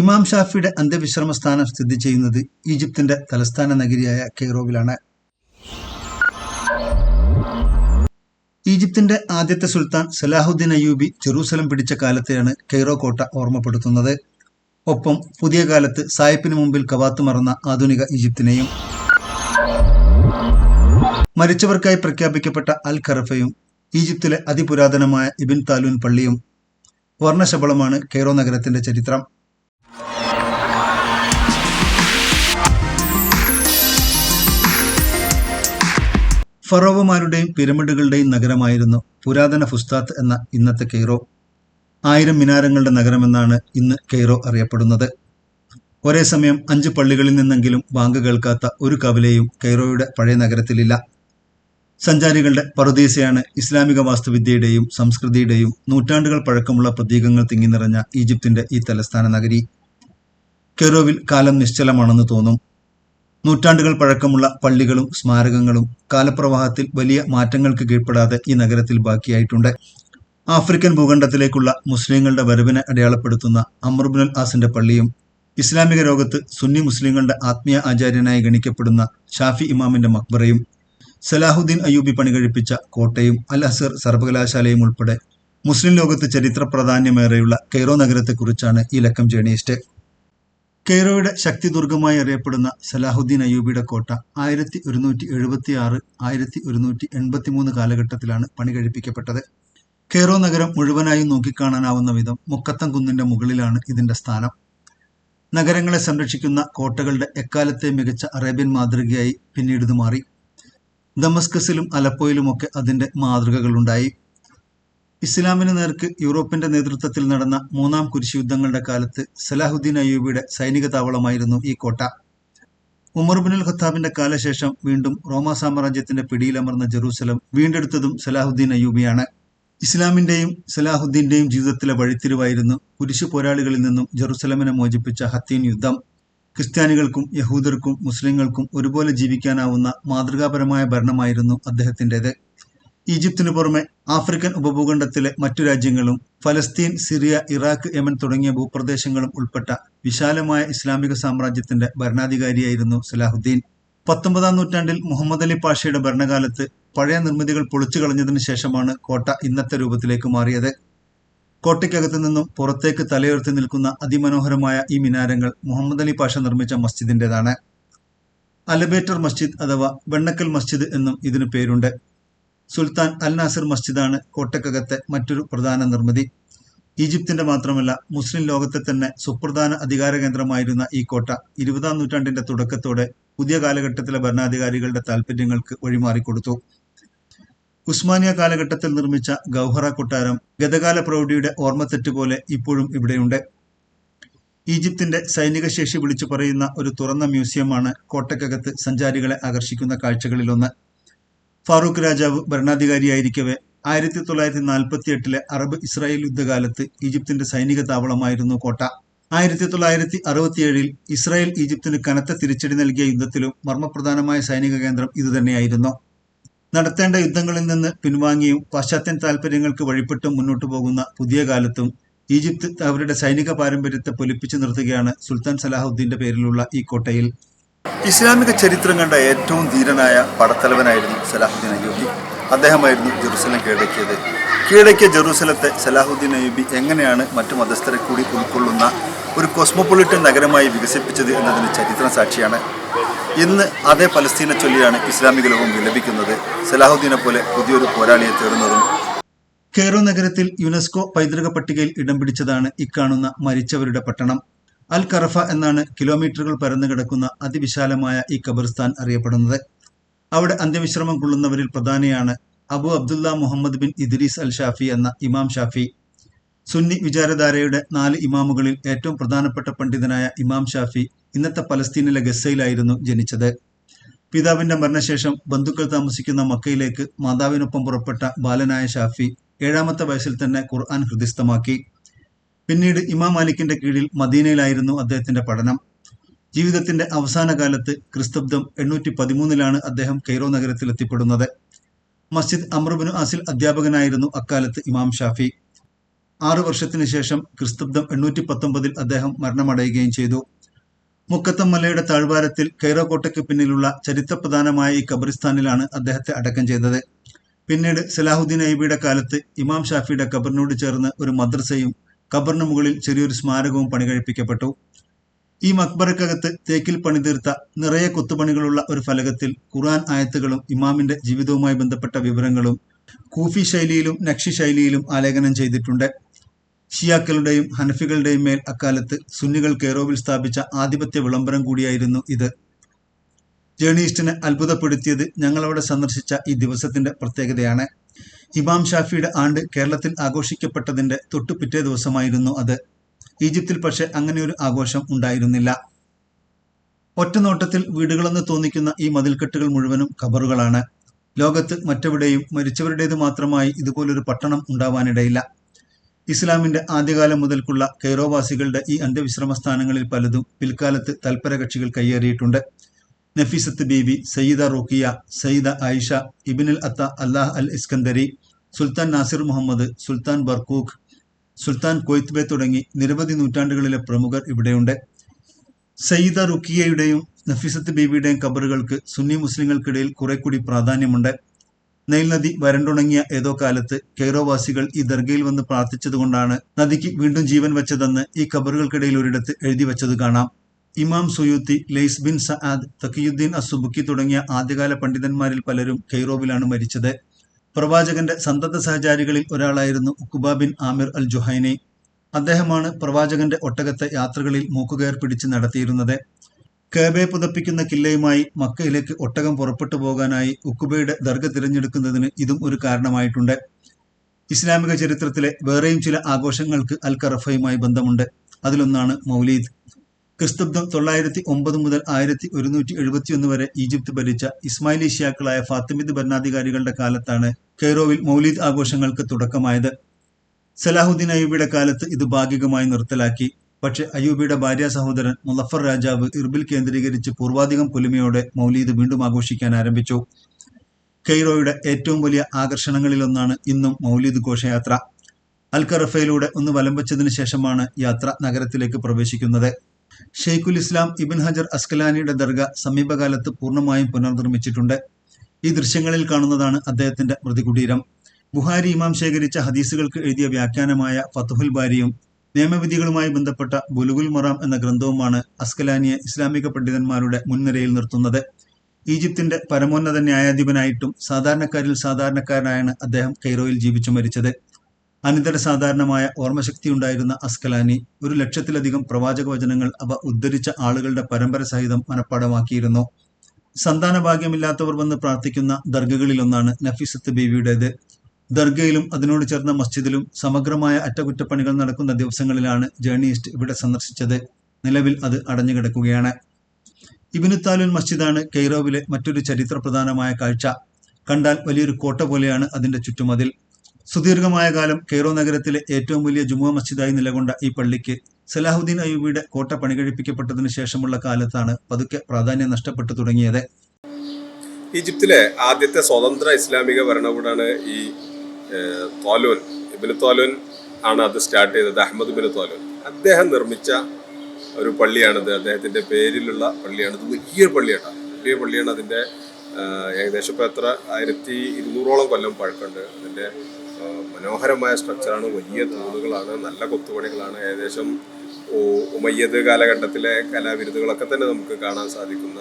ഇമാം ഷാഫിയുടെ അന്ത്യവിശ്രമ സ്ഥാനം സ്ഥിതി ചെയ്യുന്നത് ഈജിപ്തിന്റെ തലസ്ഥാന നഗരിയായ കെയ്റോവിലാണ്. ഈജിപ്തിന്റെ ആദ്യത്തെ സുൽത്താൻ സലാഹുദ്ദീൻ അയ്യൂബി ജെറൂസലം പിടിച്ച കാലത്തെയാണ് കെയ്റോ കോട്ട ഓർമ്മപ്പെടുത്തുന്നത്. ഒപ്പം പുതിയ കാലത്ത് സായിപ്പിന് മുമ്പിൽ കവാത്ത് മറന്ന ആധുനിക ഈജിപ്തിനെയും. മരിച്ചവർക്കായി പ്രഖ്യാപിക്കപ്പെട്ട അൽ ഖറഫയും ഈജിപ്തിലെ അതിപുരാതനമായ ഇബിൻ താലൂൻ പള്ളിയും വർണശബളമാണ് കെയ്റോ നഗരത്തിന്റെ ചരിത്രം. ഫറോവമാരുടെയും പിരമിഡുകളുടെയും നഗരമായിരുന്നു പുരാതന ഫുസ്താത്ത് എന്ന ഇന്നത്തെ കെയ്റോ. ആയിരം മിനാരങ്ങളുടെ നഗരമെന്നാണ് ഇന്ന് കെയ്റോ അറിയപ്പെടുന്നത്. ഒരേ സമയം അഞ്ച് പള്ളികളിൽ നിന്നെങ്കിലും ബാങ്ക് കേൾക്കാത്ത ഒരു കവലയും കെയ്റോയുടെ പഴയ നഗരത്തിലില്ല. സഞ്ചാരികളുടെ പറുദീസയാണ് ഇസ്ലാമിക വാസ്തുവിദ്യയുടെയും സംസ്കൃതിയുടെയും നൂറ്റാണ്ടുകൾ പഴക്കമുള്ള പ്രതീകങ്ങൾ തിങ്ങി നിറഞ്ഞ ഈജിപ്തിന്റെ ഈ തലസ്ഥാന നഗരി. കെയ്റോവിൽ കാലം നിശ്ചലമാണെന്ന് തോന്നും. നൂറ്റാണ്ടുകൾ പഴക്കമുള്ള പള്ളികളും സ്മാരകങ്ങളും കാലപ്രവാഹത്തിൽ വലിയ മാറ്റങ്ങൾക്ക് കീഴ്പ്പെടാതെ ഈ നഗരത്തിൽ ബാക്കിയായിട്ടുണ്ട്. ആഫ്രിക്കൻ ഭൂഖണ്ഡത്തിലേക്കുള്ള മുസ്ലിങ്ങളുടെ വരവിനെ അടയാളപ്പെടുത്തുന്ന അമർബുനൽ ആസിന്റെ പള്ളിയും ഇസ്ലാമിക ലോകത്ത് സുന്നി മുസ്ലിങ്ങളുടെ ആത്മീയ ആചാര്യനായി ഗണിക്കപ്പെടുന്ന ഷാഫി ഇമാമിന്റെ മക്ബറയും സലാഹുദ്ദീൻ അയ്യൂബി പണികഴിപ്പിച്ച കോട്ടയും അൽ അസർ സർവകലാശാലയും ഉൾപ്പെടെ മുസ്ലിം ലോകത്ത് ചരിത്ര പ്രാധാന്യമേറെയുള്ള കെയ്റോ നഗരത്തെക്കുറിച്ചാണ് ഈ ലക്കം ജേണിയിസ്റ്റ് കെയ്റോയുടെ ശക്തിദുർഗമായി അറിയപ്പെടുന്ന സലാഹുദ്ദീൻ അയ്യൂബിയുടെ കോട്ട ആയിരത്തി ഒരുന്നൂറ്റി എഴുപത്തി ആറ് ആയിരത്തി ഒരുന്നൂറ്റി എൺപത്തി മൂന്ന് കാലഘട്ടത്തിലാണ് പണി കഴിപ്പിക്കപ്പെട്ടത്. കെയ്റോ നഗരം മുഴുവനായും നോക്കിക്കാണാനാവുന്ന വിധം മുക്കത്തം കുന്നിന്റെ മുകളിലാണ് ഇതിന്റെ സ്ഥാനം. നഗരങ്ങളെ സംരക്ഷിക്കുന്ന കോട്ടകളുടെ എക്കാലത്തെ മികച്ച അറേബ്യൻ മാതൃകയായി പിന്നീട് ഇത് മാറി. ദമസ്കസിലും അലപ്പോയിലുമൊക്കെ അതിന്റെ മാതൃകകളുണ്ടായി. ഇസ്ലാമിന് നേർക്ക് യൂറോപ്പിന്റെ നേതൃത്വത്തിൽ നടന്ന മൂന്നാം കുരിശുയുദ്ധങ്ങളുടെ കാലത്ത് സലാഹുദ്ദീൻ അയ്യൂബിയുടെ സൈനിക താവളമായിരുന്നു ഈ കോട്ട. ഉമർ ബിനുൽ ഖത്താബിന്റെ കാലശേഷം വീണ്ടും റോമാ സാമ്രാജ്യത്തിന്റെ പിടിയിലമർന്ന ജെറൂസലം വീണ്ടെടുത്തതും സലാഹുദ്ദീൻ അയ്യൂബിയാണ്. ഇസ്ലാമിന്റെയും സലാഹുദ്ദീന്റെയും ജീവിതത്തിലെ വഴിത്തിരിവായിരുന്നു കുരിശു പോരാളികളിൽ നിന്നും ജെറുസലമിനെ മോചിപ്പിച്ച ഹത്തീൻ യുദ്ധം. ക്രിസ്ത്യാനികൾക്കും യഹൂദർക്കും മുസ്ലിങ്ങൾക്കും ഒരുപോലെ ജീവിക്കാനാവുന്ന മാതൃകാപരമായ ഭരണമായിരുന്നു അദ്ദേഹത്തിന്റെത് ഈജിപ്തിനു പുറമെ ആഫ്രിക്കൻ ഉപഭൂഖണ്ഡത്തിലെ മറ്റു രാജ്യങ്ങളും ഫലസ്തീൻ സിറിയ ഇറാഖ് യമൻ തുടങ്ങിയ ഭൂപ്രദേശങ്ങളും ഉൾപ്പെട്ട വിശാലമായ ഇസ്ലാമിക സാമ്രാജ്യത്തിന്റെ ഭരണാധികാരിയായിരുന്നു സലാഹുദ്ദീൻ. പത്തൊമ്പതാം നൂറ്റാണ്ടിൽ മുഹമ്മദ് അലി പാഷയുടെ ഭരണകാലത്ത് പഴയ നിർമ്മിതികൾ പൊളിച്ചു കളഞ്ഞതിനു ശേഷമാണ് കോട്ട ഇന്നത്തെ രൂപത്തിലേക്ക് മാറിയത്. കോട്ടയ്ക്കകത്തു നിന്നും പുറത്തേക്ക് തലയുയർത്തി നിൽക്കുന്ന അതിമനോഹരമായ ഈ മിനാരങ്ങൾ മുഹമ്മദ് അലി പാഷ നിർമ്മിച്ച മസ്ജിദിന്റേതാണ്. അലബേറ്റർ മസ്ജിദ് അഥവാ വെണ്ണക്കൽ മസ്ജിദ് എന്നും ഇതിനു പേരുണ്ട്. സുൽത്താൻ അൽ നാസിർ മസ്ജിദാണ് കോട്ടക്കകത്തെ മറ്റൊരു പ്രധാന നിർമ്മിതി. ഈജിപ്തിന്റെ മാത്രമല്ല മുസ്ലിം ലോകത്തെ തന്നെ സുപ്രധാന അധികാര കേന്ദ്രമായിരുന്ന ഈ കോട്ട ഇരുപതാം നൂറ്റാണ്ടിന്റെ തുടക്കത്തോടെ പുതിയ കാലഘട്ടത്തിലെ ഭരണാധികാരികളുടെ താല്പര്യങ്ങൾക്ക് വഴിമാറിക്കൊടുത്തു. ഉസ്മാനിയ കാലഘട്ടത്തിൽ നിർമ്മിച്ച ഗൗഹറ കൊട്ടാരം ഗതകാല പ്രൗഢിയുടെ ഓർമ്മത്തെറ്റ് പോലെ ഇപ്പോഴും ഇവിടെയുണ്ട്. ഈജിപ്തിന്റെ സൈനിക ശേഷി വിളിച്ചു പറയുന്ന ഒരു തുറന്ന മ്യൂസിയമാണ് കോട്ടക്കകത്ത് സഞ്ചാരികളെ ആകർഷിക്കുന്ന കാഴ്ചകളിലൊന്ന്. ഫാറൂഖ് രാജാവ് ഭരണാധികാരിയായിരിക്കവെ ആയിരത്തി തൊള്ളായിരത്തി നാൽപ്പത്തി എട്ടിലെ അറബ് ഇസ്രായേൽ യുദ്ധകാലത്ത് ഈജിപ്തിന്റെ സൈനിക താവളമായിരുന്നു കോട്ട. ആയിരത്തി തൊള്ളായിരത്തി അറുപത്തിയേഴിൽ ഇസ്രായേൽ ഈജിപ്തിന് കനത്ത തിരിച്ചടി നൽകിയ യുദ്ധത്തിലും മർമ്മപ്രധാനമായ സൈനിക കേന്ദ്രം ഇതുതന്നെയായിരുന്നു. നടത്തേണ്ട യുദ്ധങ്ങളിൽ നിന്ന് പിൻവാങ്ങിയും പാശ്ചാത്യൻ താൽപര്യങ്ങൾക്ക് വഴിപ്പെട്ടും മുന്നോട്ടു പോകുന്ന പുതിയ കാലത്തും ഈജിപ്ത് അവരുടെ സൈനിക പാരമ്പര്യത്തെ പൊലിപ്പിച്ചു നിർത്തുകയാണ് സുൽത്താൻ സലാഹുദ്ദീന്റെ പേരിലുള്ള ഈ കോട്ടയിൽ. ഇസ്ലാമിക ചരിത്രം കണ്ട ഏറ്റവും ധീരനായ പടത്തലവനായിരുന്നു സലാഹുദ്ദീൻ അയ്യൂബി. അദ്ദേഹമായിരുന്നു ജെറൂസലം കീഴടക്കിയത്. കീഴടക്കിയ ജെറൂസലത്തെ സലാഹുദ്ദീൻ അയ്യൂബി എങ്ങനെയാണ് മറ്റു മതസ്ഥരെ കൂടി ഉൾക്കൊള്ളുന്ന ഒരു കോസ്മോപൊളിറ്റൻ നഗരമായി വികസിപ്പിച്ചത് എന്നതിന് ചരിത്രം സാക്ഷിയാണ്. ഇന്ന് അതേ പലസ്തീനെ ചൊല്ലിയാണ് ഇസ്ലാമിക ലോകം വിലപിക്കുന്നത്. സലാഹുദ്ദീനെ പോലെ പുതിയൊരു പോരാളിയെ തീർന്നതും കെയ്റോ നഗരത്തിൽ യുനെസ്കോ പൈതൃക പട്ടികയിൽ ഇടം പിടിച്ചതാണ് ഇക്കാണുന്ന മരിച്ചവരുടെ പട്ടണം. അൽ കറഫ എന്നാണ് കിലോമീറ്ററുകൾ പരന്നു കിടക്കുന്ന അതിവിശാലമായ ഈ ഖബർസ്ഥാൻ അറിയപ്പെടുന്നത്. അവിടെ അന്ത്യവിശ്രമം കൊള്ളുന്നവരിൽ പ്രധാനിയാണ് Abu Abdullah Muhammad bin Idris al Shafi എന്ന ഇമാം ഷാഫി. സുന്നി വിചാരധാരയുടെ നാല് ഇമാമുകളിൽ ഏറ്റവും പ്രധാനപ്പെട്ട പണ്ഡിതനായ ഇമാം ഷാഫി ഇന്നത്തെ പലസ്തീനിലെ ഗസയിലായിരുന്നു ജനിച്ചത്. പിതാവിന്റെ മരണശേഷം ബന്ധുക്കൾ താമസിക്കുന്ന മക്കയിലേക്ക് മാതാവിനൊപ്പം പുറപ്പെട്ട ബാലനായ ഷാഫി ഏഴാമത്തെ വയസ്സിൽ തന്നെ ഖുർആൻ ഹൃദിസ്ഥമാക്കി പിന്നീട് ഇമാം മാലിക്കിന്റെ കീഴിൽ മദീനയിലായിരുന്നു അദ്ദേഹത്തിന്റെ പഠനം. ജീവിതത്തിന്റെ അവസാന കാലത്ത് ക്രിസ്തബ്ദം എണ്ണൂറ്റി പതിമൂന്നിലാണ് അദ്ദേഹം കെയ്റോ നഗരത്തിൽ എത്തിപ്പെടുന്നത്. മസ്ജിദ് അമ്രബിനു ആസിൽ അധ്യാപകനായിരുന്നു അക്കാലത്ത് ഇമാം ഷാഫി. ആറു വർഷത്തിന് ശേഷം ക്രിസ്തബ്ദം എണ്ണൂറ്റി പത്തൊമ്പതിൽ അദ്ദേഹം മരണമടയുകയും ചെയ്തു. മുക്കത്തം മലയുടെ താഴ്വാരത്തിൽ കൈറോ കോട്ടയ്ക്ക് പിന്നിലുള്ള ചരിത്രപ്രധാനമായ ഈ ഖബറിസ്ഥാനിലാണ് അദ്ദേഹത്തെ അടക്കം ചെയ്തത്. പിന്നീട് സലാഹുദ്ദീൻ ഐബിയുടെ കാലത്ത് ഇമാം ഷാഫിയുടെ ഖബറിനോട് ചേർന്ന് ഒരു മദ്രസയും ഖബറിന് മുകളിൽ ചെറിയൊരു സ്മാരകവും പണി പണികഴിപ്പിക്കപ്പെട്ടു. ഈ മക്ബറക്കകത്ത് തേക്കിൽ പണിതീർത്ത നിറയെ കൊത്തുപണികളുള്ള ഒരു ഫലകത്തിൽ ഖുറാൻ ആയത്തുകളും ഇമാമിന്റെ ജീവിതവുമായി ബന്ധപ്പെട്ട വിവരങ്ങളും കൂഫി ശൈലിയിലും നക്ഷി ശൈലിയിലും ആലേഖനം ചെയ്തിട്ടുണ്ട്. ഷിയാക്കളുടെയും ഹനഫികളുടെയും മേൽ അക്കാലത്ത് സുന്നികൾ കെയറോവിൽ സ്ഥാപിച്ച ആധിപത്യ വിളംബരം കൂടിയായിരുന്നു ഇത്. ജേണീസ്റ്റിനെ അത്ഭുതപ്പെടുത്തിയത് ഞങ്ങളവിടെ സന്ദർശിച്ച ഈ ദിവസത്തിന്റെ പ്രത്യേകതയാണ്. ഇമാം ഷാഫിയുടെ ആണ്ട് കേരളത്തിൽ ആഘോഷിക്കപ്പെട്ടതിന്റെ തൊട്ടു പിറ്റേ ദിവസമായിരുന്നു അത്. ഈജിപ്തിൽ പക്ഷെ അങ്ങനെയൊരു ആഘോഷം ഉണ്ടായിരുന്നില്ല. ഒറ്റനോട്ടത്തിൽ വീടുകളെന്ന് തോന്നിക്കുന്ന ഈ മതിൽക്കെട്ടുകൾ മുഴുവനും ഖബറുകളാണ് ലോകത്ത് മറ്റെവിടെയും മരിച്ചവരുടേത് മാത്രമായി ഇതുപോലൊരു പട്ടണം ഉണ്ടാവാനിടയില്ല. ഇസ്ലാമിന്റെ ആദ്യകാലം മുതൽക്കുള്ള കൈറോവാസികളുടെ ഈ അന്ത്യവിശ്രമ സ്ഥാനങ്ങളിൽ പലതും പിൽക്കാലത്ത് തൽപര കക്ഷികൾ കയ്യേറിയിട്ടുണ്ട് നഫീസത്ത് ബീബി സയ്യിദ റുക്കിയ സയ്യിദ ആയിഷ ഇബിനുൽ അത്ത അല്ലാഹ് അൽ ഇസ്കന്ദരി സുൽത്താൻ നാസിർ മുഹമ്മദ് സുൽത്താൻ ബർക്കൂഖ് സുൽത്താൻ കൊയ്ത്ബെ തുടങ്ങി നിരവധി നൂറ്റാണ്ടുകളിലെ പ്രമുഖർ ഇവിടെയുണ്ട്. സയ്യിദ റുക്കിയയുടെയും നഫീസത്ത് ബീബിയുടെയും കബറുകൾക്ക് സുന്നി മുസ്ലിങ്ങൾക്കിടയിൽ കുറെ കൂടി പ്രാധാന്യമുണ്ട്. നൈൽ നദി വരണ്ടുണങ്ങിയ ഏതോ കാലത്ത് കെയ്റോവാസികൾ ഈ ദർഗയിൽ വന്ന് പ്രാർത്ഥിച്ചതുകൊണ്ടാണ് നദിക്ക് വീണ്ടും ജീവൻ വെച്ചതെന്ന് ഈ കബറുകൾക്കിടയിൽ ഒരിടത്ത് എഴുതി വെച്ചത് കാണാം. ഇമാം Suyuti Lais bin Saad Taqiuddin അസുബുക്കി തുടങ്ങിയ ആദ്യകാല പണ്ഡിതന്മാരിൽ പലരും കെയ്റോബിലാണ് മരിച്ചത്. പ്രവാചകന്റെ സന്തത സഹചാരികളിൽ ഒരാളായിരുന്നു ഉക്കുബ ബിൻ ആമിർ അൽ ജുഹൈനി. അദ്ദേഹമാണ് പ്രവാചകന്റെ ഒട്ടകത്തെ യാത്രകളിൽ മൂക്കുകയർ പിടിച്ച് നടത്തിയിരുന്നത്. കേബെ പുതപ്പിക്കുന്ന കില്ലയുമായി മക്കയിലേക്ക് ഒട്ടകം പുറപ്പെട്ടു പോകാനായി ഉക്കുബയുടെ ദർഗ തിരഞ്ഞെടുക്കുന്നതിന് ഇതും ഒരു കാരണമായിട്ടുണ്ട്. ഇസ്ലാമിക ചരിത്രത്തിലെ വേറെയും ചില ആഘോഷങ്ങൾക്ക് അൽ കറഫയുമായി ബന്ധമുണ്ട്. അതിലൊന്നാണ് മൗലീദ്. ക്രിസ്തുബ്ദം തൊള്ളായിരത്തി ഒമ്പത് മുതൽ ആയിരത്തി ഒരുന്നൂറ്റി എഴുപത്തിയൊന്ന് വരെ ഈജിപ്ത് ഭരിച്ച ഇസ്മായിലി ഷിയാക്കളായ ഫാത്തിമിദ് ഭരണാധികാരികളുടെ കാലത്താണ് കെയ്റോവിൽ മൗലീദ് ആഘോഷങ്ങൾക്ക് തുടക്കമായത്. സലാഹുദ്ദീൻ അയ്യൂബിയുടെ കാലത്ത് ഇത് ഭാഗികമായി നിർത്തലാക്കി. പക്ഷെ അയ്യൂബിയുടെ ഭാര്യ സഹോദരൻ മുലഫർ രാജാവ് ഇർബിൽ കേന്ദ്രീകരിച്ച് പൂർവാധികം പുലിമയോടെ മൗലീദ് വീണ്ടും ആഘോഷിക്കാൻ ആരംഭിച്ചു. കെയ്റോയുടെ ഏറ്റവും വലിയ ആകർഷണങ്ങളിലൊന്നാണ് ഇന്നും മൗലീദ് ഘോഷയാത്ര. അൽക്കറഫയിലൂടെ ഒന്ന് വലംബച്ചതിനു ശേഷമാണ് യാത്ര നഗരത്തിലേക്ക് പ്രവേശിക്കുന്നത്. ഷെയ്ഖുൽ ഇസ്ലാം ഇബിൻ ഹജർ അസ്കലാനിയുടെ ദർഗ സമീപകാലത്ത് പൂർണമായും പുനർനിർമ്മിച്ചിട്ടുണ്ട്. ഈ ദൃശ്യങ്ങളിൽ കാണുന്നതാണ് അദ്ദേഹത്തിന്റെ മൃതികുടീരം. ബുഹാരി ഇമാം ശേഖരിച്ച ഹദീസുകൾക്ക് എഴുതിയ വ്യാഖ്യാനമായ ഫത്തുഹുൽ ബാരിയും നിയമവിധികളുമായി ബന്ധപ്പെട്ട ബുലുഗുൽ മറാം എന്ന ഗ്രന്ഥവുമാണ് അസ്കലാനിയെ ഇസ്ലാമിക പണ്ഡിതന്മാരുടെ മുൻനിരയിൽ നിർത്തുന്നത്. ഈജിപ്തിന്റെ പരമോന്നത ന്യായാധിപനായിട്ടും സാധാരണക്കാരിൽ സാധാരണക്കാരനായാണ് അദ്ദേഹം കൈറോയിൽ ജീവിച്ചു മരിച്ചത്. അനിതര സാധാരണമായ ഓർമ്മശക്തി ഉണ്ടായിരുന്ന അസ്കലാനി ഒരു ലക്ഷത്തിലധികം പ്രവാചക വചനങ്ങൾ അവ ഉദ്ധരിച്ച ആളുകളുടെ പരമ്പര സഹിതം മനഃപ്പാടമാക്കിയിരുന്നു. സന്താന ഭാഗ്യമില്ലാത്തവർ വന്ന് പ്രാർത്ഥിക്കുന്ന ദർഗകളിലൊന്നാണ് നഫീസത്ത് ബീവിയുടേത്. ദർഗയിലും അതിനോട് ചേർന്ന മസ്ജിദിലും സമഗ്രമായ അറ്റകുറ്റപ്പണികൾ നടക്കുന്ന ദിവസങ്ങളിലാണ് ജേർണിയിസ്റ്റ് ഇവിടെ സന്ദർശിച്ചത്. നിലവിൽ അത് അടഞ്ഞുകിടക്കുകയാണ് ഇബിനുത്താലുൽ മസ്ജിദാണ് കെയ്റോവിലെ മറ്റൊരു ചരിത്രപ്രധാനമായ കാഴ്ച. കണ്ടാൽ വലിയൊരു കോട്ട പോലെയാണ് അതിന്റെ ചുറ്റുമതിൽ. സുദീർഘമായ കാലം കെയ്റോ നഗരത്തിലെ ഏറ്റവും വലിയ ജുമുഅ മസ്ജിദായി നിലകൊണ്ട ഈ പള്ളിക്ക് സലാഹുദ്ദീൻ അയ്യൂബിയുടെ കോട്ട പണികഴിപ്പിക്കപ്പെട്ടതിനു ശേഷമുള്ള കാലത്താണ് പതുക്കെ പ്രാധാന്യം നഷ്ടപ്പെട്ടു തുടങ്ങിയത്. ഈജിപ്തിലെ ആദ്യത്തെ സ്വതന്ത്ര ഇസ്ലാമിക ഭരണകൂടമാണ് ഈ തോലോൻ ഇബിന് തോലോൻ ആണ് അത് സ്റ്റാർട്ട് ചെയ്തത് അഹമ്മദ് ബിൻ തോലോൻ അദ്ദേഹം നിർമ്മിച്ച ഒരു പള്ളിയാണിത്. അദ്ദേഹത്തിന്റെ പേരിലുള്ള പള്ളിയാണ് ഇത് വലിയൊരു പള്ളിയാണ് വലിയ പള്ളിയാണ് അതിന്റെ ഏകദേശം ഇപ്പോൾ എത്ര? ആയിരത്തി ഇരുന്നൂറോളം കൊല്ലം പഴക്കമുണ്ട്. അതിന്റെ ആഹ്, മനോഹരമായ സ്ട്രക്ചറാണ് വലിയ തൂണുകളാണ്. നല്ല കൊത്തുപണികളാണ്. ഏകദേശം ഉ- ഉമയ്യദ് കാലഘട്ടത്തിലെ കലാവിരുതുകളൊക്കെ തന്നെ നമുക്ക് കാണാൻ സാധിക്കുന്ന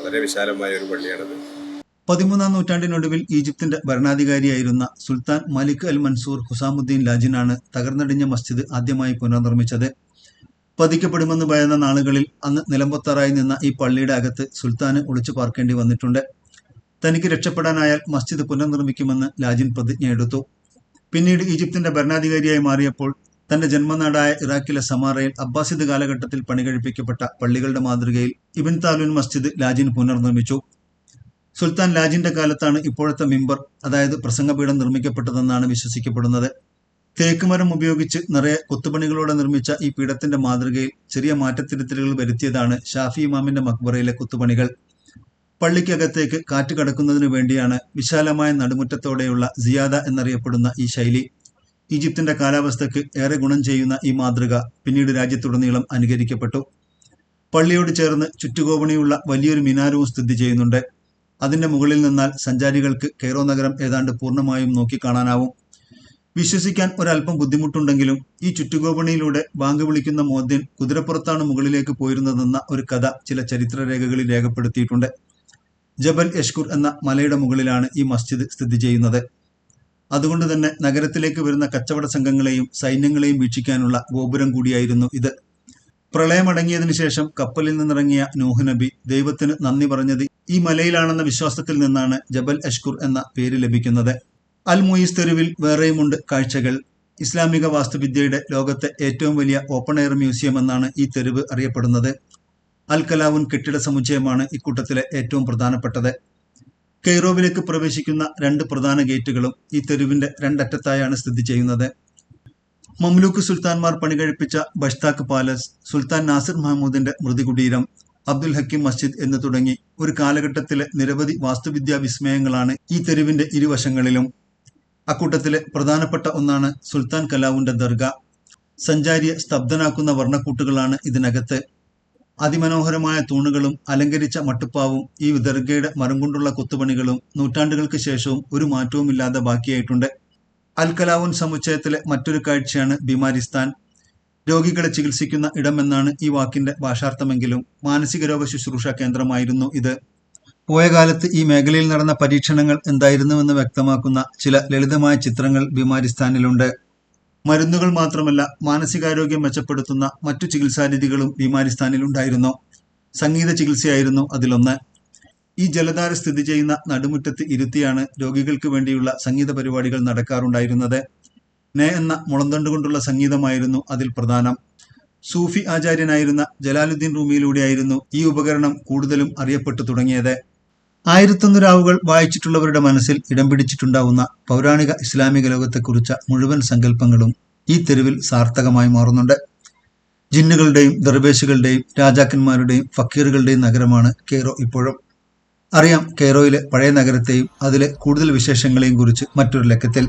വളരെ വിശാലമായ ഒരു പള്ളിയാണിത്. പതിമൂന്നാം നൂറ്റാണ്ടിനൊടുവിൽ ഈജിപ്തിന്റെ ഭരണാധികാരിയായിരുന്ന സുൽത്താൻ മലിക് അൽ മൻസൂർ ഹുസാമുദ്ദീൻ ലാജിനാണ് തകർന്നടിഞ്ഞ മസ്ജിദ് ആദ്യമായി പുനർനിർമ്മിച്ചത്. പതിക്കപ്പെടുമെന്ന് ഭയന്ന നാളുകളിൽ അന്ന് നിലമ്പൊത്താറായി നിന്ന ഈ പള്ളിയുടെ അകത്ത് സുൽത്താന് ഒളിച്ചു പാർക്കേണ്ടി വന്നിട്ടുണ്ട്. തനിക്ക് രക്ഷപ്പെടാനായാൽ മസ്ജിദ് പുനർനിർമ്മിക്കുമെന്ന് ലാജിൻ പ്രതിജ്ഞയെടുത്തു പിന്നീട് ഈജിപ്തിന്റെ ഭരണാധികാരിയായി മാറിയപ്പോൾ തന്റെ ജന്മനാടായ ഇറാഖിലെ സമാറയിൽ അബ്ബാസിദ് കാലഘട്ടത്തിൽ പണികഴിപ്പിക്കപ്പെട്ട പള്ളികളുടെ മാതൃകയിൽ ഇബിൻ താലൂൻ മസ്ജിദ് ലാജിൻ പുനർനിർമ്മിച്ചു. സുൽത്താൻ ലാജിന്റെ കാലത്താണ് ഇപ്പോഴത്തെ മിമ്പർ അതായത് പ്രസംഗപീഠം നിർമ്മിക്കപ്പെട്ടതെന്നാണ് വിശ്വസിക്കപ്പെടുന്നത്. തേക്കുമരം ഉപയോഗിച്ച് നിറയെ കൊത്തുപണികളോടെ നിർമ്മിച്ച ഈ പീഠത്തിന്റെ മാതൃകയിൽ ചെറിയ മാറ്റത്തിരുത്തലുകൾ വരുത്തിയതാണ് ഷാഫി ഇമാമിന്റെ മക്ബറയിലെ കൊത്തുപണികൾ. പള്ളിക്കകത്തേക്ക് കാറ്റ് കടക്കുന്നതിനു വേണ്ടിയാണ് വിശാലമായ നടുമുറ്റത്തോടെയുള്ള സിയാദ എന്നറിയപ്പെടുന്ന ഈ ശൈലി. ഈജിപ്തിന്റെ കാലാവസ്ഥയ്ക്ക് ഏറെ ഗുണം ചെയ്യുന്ന ഈ മാതൃക പിന്നീട് രാജ്യത്തുടനീളം അനുകരിക്കപ്പെട്ടു. പള്ളിയോട് ചേർന്ന് ചുറ്റുകോപണിയുള്ള വലിയൊരു മിനാരവും സ്ഥിതി ചെയ്യുന്നുണ്ട്. അതിന്റെ മുകളിൽ നിന്നാൽ സഞ്ചാരികൾക്ക് കെയ്റോ നഗരം ഏതാണ്ട് പൂർണമായും നോക്കിക്കാണാനാവും. വിശ്വസിക്കാൻ ഒരല്പം ബുദ്ധിമുട്ടുണ്ടെങ്കിലും ഈ ചുറ്റുകോപണിയിലൂടെ ബാങ്ക് വിളിക്കുന്ന മോദ്യൻ കുതിരപ്പുറത്താണ് മുകളിലേക്ക് പോയിരുന്നതെന്ന ഒരു കഥ ചില ചരിത്രരേഖകളിൽ രേഖപ്പെടുത്തിയിട്ടുണ്ട്. ജബൽ യഷ്കുർ എന്ന മലയുടെ മുകളിലാണ് ഈ മസ്ജിദ് സ്ഥിതി ചെയ്യുന്നത്. അതുകൊണ്ട് തന്നെ നഗരത്തിലേക്ക് വരുന്ന കച്ചവട സംഘങ്ങളെയും സൈന്യങ്ങളെയും വീക്ഷിക്കാനുള്ള ഗോപുരം കൂടിയായിരുന്നു ഇത്. പ്രളയമടങ്ങിയതിനു ശേഷം കപ്പലിൽ നിന്നിറങ്ങിയ നൂഹ് നബി ദൈവത്തിന് നന്ദി പറഞ്ഞത് ഈ മലയിലാണെന്ന വിശ്വാസത്തിൽ നിന്നാണ് ജബൽ അഷ്കുർ എന്ന പേര് ലഭിക്കുന്നത്. അൽ മുയിസ് തെരുവിൽ വേറെയുമുണ്ട് കാഴ്ചകൾ. ഇസ്ലാമിക വാസ്തുവിദ്യയുടെ ലോകത്തെ ഏറ്റവും വലിയ ഓപ്പൺ എയർ മ്യൂസിയം എന്നാണ് ഈ തെരുവ് അറിയപ്പെടുന്നത്. അൽ കലാവുൻ കെട്ടിട സമുച്ചയമാണ് ഇക്കൂട്ടത്തിലെ ഏറ്റവും പ്രധാനപ്പെട്ടത്. കെയ്റോവിലേക്ക് പ്രവേശിക്കുന്ന രണ്ട് പ്രധാന ഗേറ്റുകളും ഈ തെരുവിന്റെ രണ്ടറ്റത്തായാണ് സ്ഥിതി ചെയ്യുന്നത്. മംലൂക്ക് സുൽത്താൻമാർ പണികഴിപ്പിച്ച ബഷ്താഖ് പാലസ് സുൽത്താൻ നാസിർ മഹമ്മൂദിന്റെ മൃതികുടീരം അബ്ദുൽ ഹക്കീം മസ്ജിദ് എന്ന് തുടങ്ങി ഒരു കാലഘട്ടത്തിലെ നിരവധി വാസ്തുവിദ്യാ വിസ്മയങ്ങളാണ് ഈ തെരുവിന്റെ ഇരുവശങ്ങളിലും. അക്കൂട്ടത്തിലെ പ്രധാനപ്പെട്ട ഒന്നാണ് സുൽത്താൻ കലാവുന്റെ ദർഗ. സഞ്ചാരിയെ സ്തബ്ധനാക്കുന്ന വർണക്കൂട്ടുകളാണ് ഇതിനകത്ത്. അതിമനോഹരമായ തൂണുകളും അലങ്കരിച്ച മട്ടുപ്പാവും ഈ വിദർഗയുടെ മരം കൊണ്ടുള്ള കൊത്തുപണികളും നൂറ്റാണ്ടുകൾക്ക് ശേഷവും ഒരു മാറ്റവുമില്ലാതെ ബാക്കിയായിട്ടുണ്ട്. അൽക്കലാവുൻ കലാവുൻ സമുച്ചയത്തിലെ മറ്റൊരു കാഴ്ചയാണ് ബിമാരിസ്ഥാൻ രോഗികളെ ചികിത്സിക്കുന്ന ഇടമെന്നാണ് ഈ വാക്കിന്റെ ഭാഷാർത്ഥമെങ്കിലും മാനസിക രോഗ ശുശ്രൂഷ കേന്ദ്രമായിരുന്നു ഇത്. പോയ കാലത്ത് ഈ മേഖലയിൽ നടന്ന പരീക്ഷണങ്ങൾ എന്തായിരുന്നുവെന്ന് വ്യക്തമാക്കുന്ന ചില ലളിതമായ ചിത്രങ്ങൾ ബിമാരിസ്ഥാനിലുണ്ട് മരുന്നുകൾ മാത്രമല്ല മാനസികാരോഗ്യം മെച്ചപ്പെടുത്തുന്ന മറ്റു ചികിത്സാരീതികളും ബിമാരിസ്ഥാനിലുണ്ടായിരുന്നു സംഗീത ചികിത്സയായിരുന്നു അതിലൊന്ന്. ഈ ജലധാര സ്ഥിതി ചെയ്യുന്ന നടുമുറ്റത്ത് ഇരുത്തിയാണ് രോഗികൾക്ക് വേണ്ടിയുള്ള സംഗീത പരിപാടികൾ നടക്കാറുണ്ടായിരുന്നത്. നെ എന്ന മുളന്തണ്ട് കൊണ്ടുള്ള സംഗീതമായിരുന്നു അതിൽ പ്രധാനം. സൂഫി ആചാര്യനായിരുന്ന ജലാലുദ്ദീൻ റൂമിയിലൂടെയായിരുന്നു ഈ ഉപകരണം കൂടുതലും അറിയപ്പെട്ടു തുടങ്ങിയത്. ആയിരത്തൊന്ന് രാവുകൾ വായിച്ചിട്ടുള്ളവരുടെ മനസ്സിൽ ഇടം പിടിച്ചിട്ടുണ്ടാവുന്ന പൗരാണിക ഇസ്ലാമിക ലോകത്തെക്കുറിച്ച മുഴുവൻ സങ്കല്പങ്ങളും ഈ തെരുവിൽ സാർത്ഥകമായി മാറുന്നുണ്ട്. ജിന്നുകളുടെയും ദർവേശുകളുടെയും രാജാക്കന്മാരുടെയും ഫക്കീറുകളുടെയും നഗരമാണ് കെയ്റോ ഇപ്പോഴും. അറിയാം കെയ്റോയിലെ പഴയ നഗരത്തെയും അതിലെ കൂടുതൽ വിശേഷങ്ങളെയും കുറിച്ച് മറ്റൊരു ലക്കത്തിൽ.